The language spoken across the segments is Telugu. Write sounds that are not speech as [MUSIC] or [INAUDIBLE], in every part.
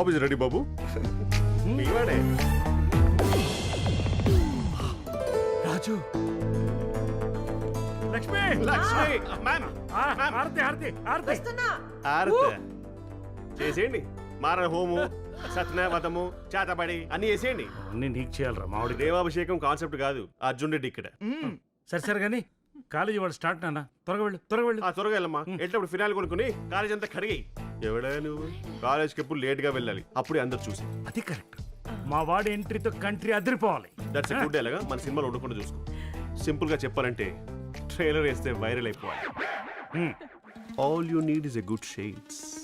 జాబ్ ఇస్ రెడీ బాబు. మీవాడే రాజు. లక్ష్మి. లక్ష్మి. మ్యామ్ ఆ, హారతి హారతి హారతి ఆరత. చేసేయండి. మారణ హోము సత్యనావతము చేతబడి అన్ని చేసేయండి. అన్ని నీకు చేయాలరా మామిడి దేవాభిషేకం కాన్సెప్ట్ కాదు. అర్జున్ రెడ్డి ఇక్కడ. సరే సరే కానీ కాలేజీ వాడు స్టార్ట్ నాన్న. త్వరగా వెళ్ళు త్వరగా వెళ్ళు. ఆ త్వరగా వెళ్ళమ్మా. వెళ్ళినప్పుడు ఫినాయిల్ కొనుక్కుని కాలేజ్ అంతా కడిగి ఎవడా నువ్వు? కాలేజ్కి ఎప్పుడు లేట్గా వెళ్ళాలి. అప్పుడే అందరు చూసి. అది కరెక్ట్. మా వాడి ఎంట్రీతో కంట్రీ అదిరిపోవాలి. దట్స్ గుడ్ ఎలాగా మన సినిమాలో ఉండకుండా చూసుకో. సింపుల్గా చెప్పాలంటే ట్రైలర్ వేస్తే వైరల్ అయిపోవాలి. All you need is a good shades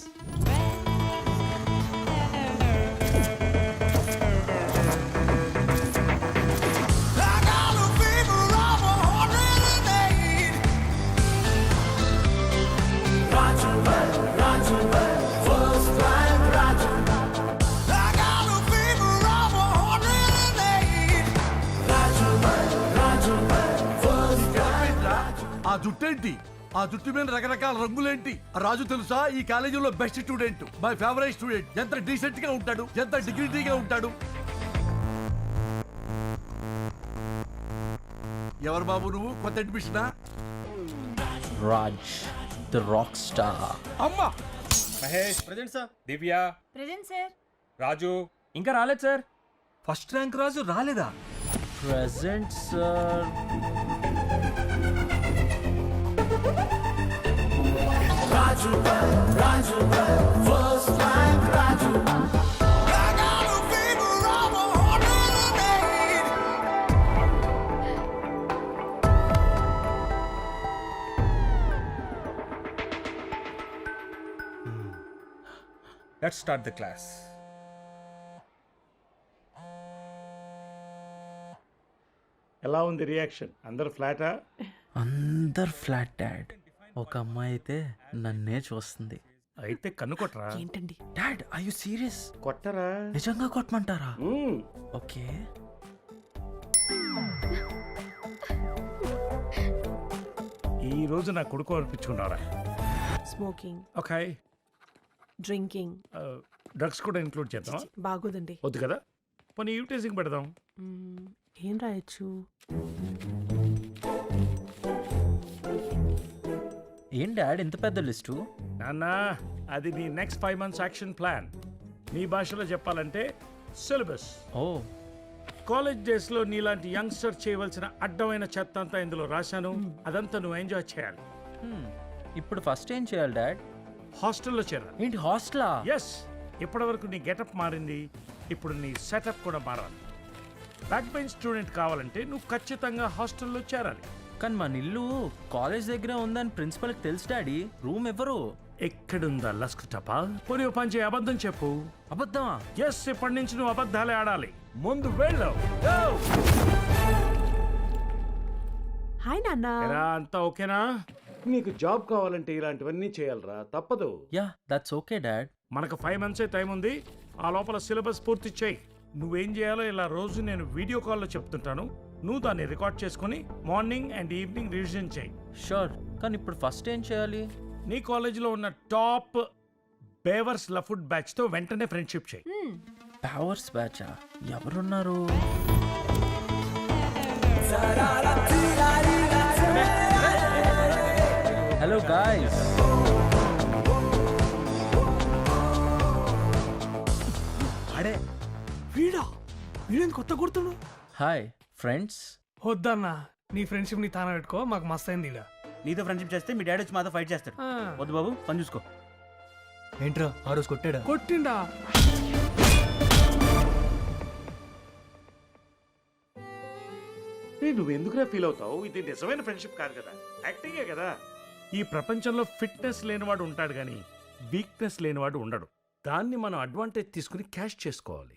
జుట్టేంటి ఆ జుట్టు మీద రకరకాల రంగులేంటి? రాజు తెలుసా? ఈ కాలేజీలో best student my favourite student ఎంత డీసెంట్గా ఉంటాడు? ఎంత డిగ్నిటీగా ఉంటాడు? ఎవరు బాబు నువ్వు? కొత్త అడ్మిషనా రాజ్ ద రాక్ స్టార్ అమ్మా! Mahesh present sir Divya. Present sir Raju. ఇంకా రాలేదు సార్ ఫస్ట్ ర్యాంక్ రాజు రాలేదా? Present sir let's start the class ఎలా ఉంది రియాక్షన్ అందరు ఫ్లాటా అందర్ ఫ్లాట్ డాడ్ ఒక అమ్మాయి అయితే నన్నే చూస్తుంది. అయితే కన్నుకొట్రా ఏంటండి? డాడ్ ఐ యు సీరియస్ కొట్టరా? నిజంగా కొట్టమంటారా. ఓకే. ఈ రోజు నా కొడుకు అనిపించుకున్నారా స్మోకింగ్ ఓకే డ్రింకింగ్ డ్రగ్స్ కూడా ఇంక్లూడ్ చేద్దాం బాగోదండి. వద్దు కదా? పోనీ యూటేసింగ్ పెడదాం. ఏం రాయొచ్చు? ఏం డాడ్ ఇంత పెద్ద లిస్టు? నాన్న అది నీ next five months action plan నీ భాషలో చెప్పాలంటే సిలబస్ ఓ. కాలేజ్ డేస్లో నీలాంటి యంగ్స్టర్ చేయవలసిన అడ్డమైన చెత్త అంతా ఇందులో రాశాను. అదంతా నువ్వు ఎంజాయ్ చేయాలి. ఇప్పుడు ఫస్ట్ ఏం చేయాలి డాడ్? హాస్టల్లో చేరాలి. ఏంటి హాస్టలా ఎస్ ఇప్పటివరకు నీ గెటప్ మారింది. ఇప్పుడు నీ సెటప్ కూడా మారాలి. బ్యాక్ బెంచ్ స్టూడెంట్ కావాలంటే నువ్వు ఖచ్చితంగా హాస్టల్లో చేరాలి. కానీ మన ఇల్లు కాలేజ్ దగ్గర ఉందని ప్రిన్సిపల్కి తెలుసు డాడీ. రూమ్ ఎవరు? ఎక్కడుందా లస్క్ టపా? పోనీ ఓ పని చేయి అబద్ధం చెప్పు. అబద్ధమా? ఎస్ ఇప్పటి నుంచి నువ్వు అబద్ధాలే ఆడాలి. ముందు వెళ్ళు! హాయ్ నాన్న. ఎరా అంతా ఓకేనా? నీకు జాబ్ కావాలంటే ఇలాంటివన్నీ చేయాలరా తప్పదు. యా దట్స్ ఓకే డాడ్ మనకు ఫైవ్ మంత్సే టైం ఉంది. ఆ లోపల సిలబస్ పూర్తి చేయి. నువ్వేం చేయాలో ఇలా రోజు నేను వీడియో కాల్లో చెప్తుంటాను. నువ్వు దాన్ని రికార్డ్ చేసుకుని మార్నింగ్ అండ్ ఈవినింగ్ రివిజన్ చేయి. షూర్. కానీ ఇప్పుడు ఫస్ట్ ఏం చేయాలి? నీ కాలేజీలో ఉన్న టాప్ బేవర్స్ లఫుడ్ బ్యాచ్తో వెంటనే ఫ్రెండ్షిప్ చేయి. పవర్స్ బ్యాచా? ఎవరున్నారు? Hello guys. వీడేం కొత్త గుర్తుడు హాయ్ ఫ్రెండ్స్. వద్దన్నా నీ ఫ్రెండ్షిప్ని తాన పెట్టుకో మాకు మస్త్ అయింది ఈడ. నీతో ఫ్రెండ్షిప్ చేస్తే మీ డాడీ వచ్చి మాతో ఫైట్ చేస్తాడు. ఆ. వద్దు బాబు పని చూసుకో. ఏంట్రా ఆ రోజు కొట్టాడా? కొట్టిండా? నువ్వు ఎందుకురా ఫీల్ అవుతావు? ఇది నిజమైన ఫ్రెండ్షిప్ కాదు కదా. యాక్టింగే కదా. ఈ ప్రపంచంలో ఫిట్నెస్ లేనివాడు ఉంటాడు కానీ వీక్నెస్ లేనివాడు ఉండడు. దాన్ని మనం అడ్వాంటేజ్ తీసుకుని క్యాష్ చేసుకోవాలి.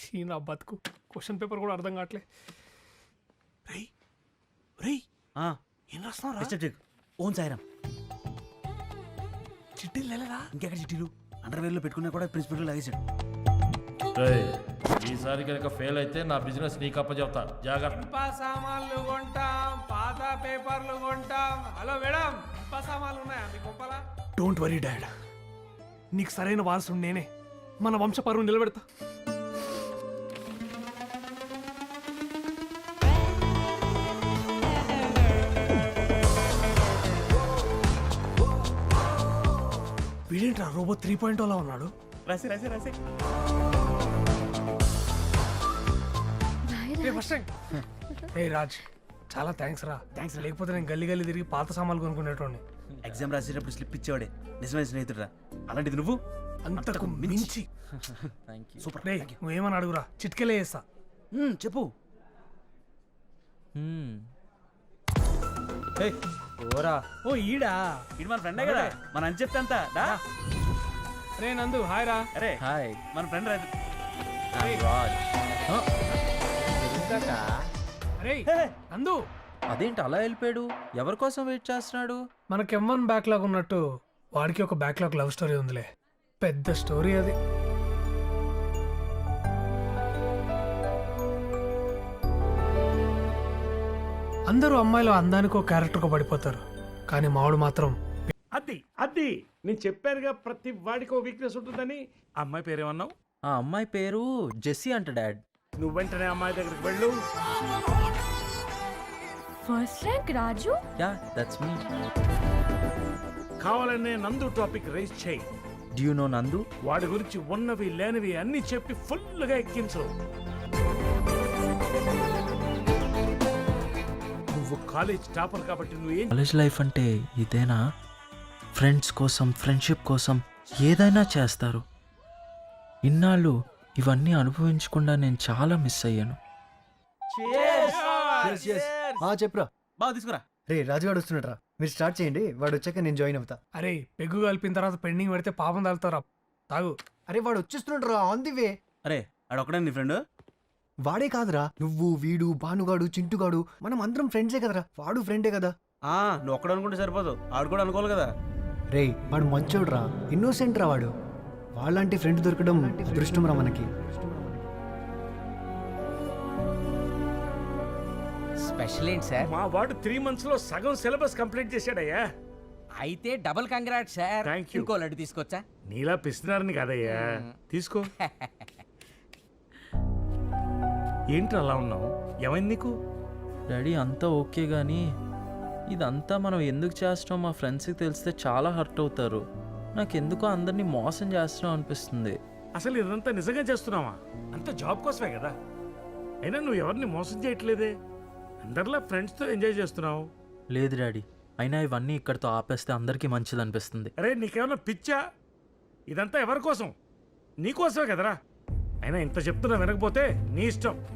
ఛీ, నా బతుకు. క్వశ్చన్ పేపర్ కూడా అర్థం కావట్లే. రేయ్ రేయ్. ఏం రాస్తున్నావు ఓన్ సాయిరామ్. చిట్టీలు లేలేదా? ఇంకెక్కడ చిట్టీలు? అండర్వేర్లో పెట్టుకున్నా కూడా ప్రిన్సిపల్ లాగేశాడు. ఈసారి కనుక ఫెయిల్ అయితే నా బిజినెస్ నీకు అప్పచెప్తా జాగ్రత్త. ఇనుప సామాన్లు కొంటాం పాత పేపర్లు కొంటాం. హలో మేడం ఇనుప సామాన్లు ఉన్నాయా? మీ కొంపలా డోంట్ వరీ డాడ్ నీకు సరైన వారసుడు నేనే. మన వంశపరువు నిలబెడతా. వీడేంట్రా రోబో త్రీ పాయింట్ అలా ఉన్నాడు? రాసి రాసి రాసి. ఏ ఫస్ట్ ఏ రాజ్ చాలా థ్యాంక్స్ రా. థ్యాంక్స్ లేకపోతే నేను గల్లీ గల్లీ తిరిగి పాత సామాన్లు కొనుక్కునేటోడిని. ఎగ్జామ్ రాసేటప్పుడు స్లిప్ ఇచ్చేవాడే. నిజమైన స్నేహితుడురా. అలాంటిది నువ్వు? అంతకు మించి. థ్యాంక్ యూ సూపర్ నువ్వేమని అడుగురా? చిట్కెలే చేస్తా. చెప్పు. ఓరా ఓ ఈడా. ఇది మన ఫ్రెండే కదా. మన అని చెప్తే అంతా దా రే నందు హాయ్ రా. అరే హాయ్. మన ఫ్రెండ్ రాజ్. అరే నందు. అదేంటి అలా వెళ్ళిపోయాడు? ఎవరి కోసం వెయిట్ చేస్తున్నాడు? మనకి ఎం వన్ బ్యాక్లాగ్ ఉన్నట్టు వాడికి ఒక బ్యాక్లాగ్ లవ్ స్టోరీ ఉందిలే. పెద్ద స్టోరీ అది. అందరూ అమ్మాయిలు అందానికో క్యారెక్టర్కో పడిపోతారు. కానీ మావాడు మాత్రం అది అది నేను చెప్పానుగా ప్రతి వాడికి ఓ వీక్నెస్ ఉంటుందని. అమ్మాయి పేరేమన్నావు ఆ అమ్మాయి పేరు జెస్సీ అంట డాడ్. నువ్వు వెంటనే అమ్మాయి దగ్గరికి వెళ్ళు. First rank Raju yeah that's me కావాలనే నందు టాపిక్ రైజ్ చేయి. Do you know Nandu? వాడి గురించి ఉన్నవి లేనివి అన్ని చెప్పి ఫుల్గా ఎక్కించు. నువ్వు కాలేజ్ టాపర్ కాబట్టి నువ్వు ఏం కాలేజ్ లైఫ్ అంటే ఇదేనా? ఫ్రెండ్స్ కోసం ఫ్రెండ్షిప్ కోసం ఏదైనా చేస్తారు. ఇన్నాళ్ళు ఇవన్నీ అనుభవించకుండా నేను చాలా మిస్ అయ్యాను. చెప్పురా. బాగా తీసుకురా. రే రాజుగాడు వస్తున్నాడు మీరు స్టార్ట్ చేయండి. వాడు వచ్చాక నేను జాయిన్ అవుతా. అరే పెగ్గు కలిపిన తర్వాత పెండింగ్ పెడితే పాపం తగులుతారా తాగు. అరే వాడు వచ్చేస్తున్నాడు రా ఆన్ ది వే అరే ఆడొక్కడే నీ ఫ్రెండ్ వాడే కాదురా. నువ్వు వీడు భానుగాడు చింటుగాడు మనం అందరం ఫ్రెండ్సే కదరా. వాడు ఫ్రెండే కదా. ఆ నువ్వు ఒక్కడ అనుకుంటే సరిపోదు. ఆడు కూడా అనుకోవాలి కదా. రే వాడు మంచోడు రా ఇన్నోసెంట్ రా వాడు. వాళ్ళంటి ఫ్రెండ్ దొరకడం అదృష్టం రా మనకి. స్పెషల్ ఏంటి సార్? మా వాడు త్రీ మంత్స్లో సగం సిలబస్ కంప్లీట్ చేశాడయ్యా. అయితే double congrats sir. Thank you. ఇంకో లడ్డు తీసుకొచ్చా? నీలా పిస్తున్నారని కాదయ్యా. తీసుకో. [LAUGHS] ఏంటి అలా ఉన్నావు? ఏమైంది నీకు? డాడీ అంతా ఓకే కానీ ఇదంతా మనం ఎందుకు చేస్తున్నాం మా ఫ్రెండ్స్కి తెలిస్తే చాలా హర్ట్ అవుతారు. నాకెందుకో అందరినీ మోసం చేస్తున్నాం అనిపిస్తుంది. అసలు ఇదంతా నిజంగా చేస్తున్నావా? అంత జాబ్ కోసమే కదా. అయినా నువ్వు ఎవరిని మోసం చేయట్లేదే? అందరిలా ఫ్రెండ్స్తో ఎంజాయ్ చేస్తున్నావు? లేదు డాడీ. అయినా ఇవన్నీ ఇక్కడితో ఆపేస్తే అందరికీ మంచిది అనిపిస్తుంది. అరే నీకేమన్నా పిచ్చా? ఇదంతా ఎవరి కోసం? నీకోసమే కదరా. అయినా ఇంత చెప్తున్నా వినకపోతే నీ ఇష్టం.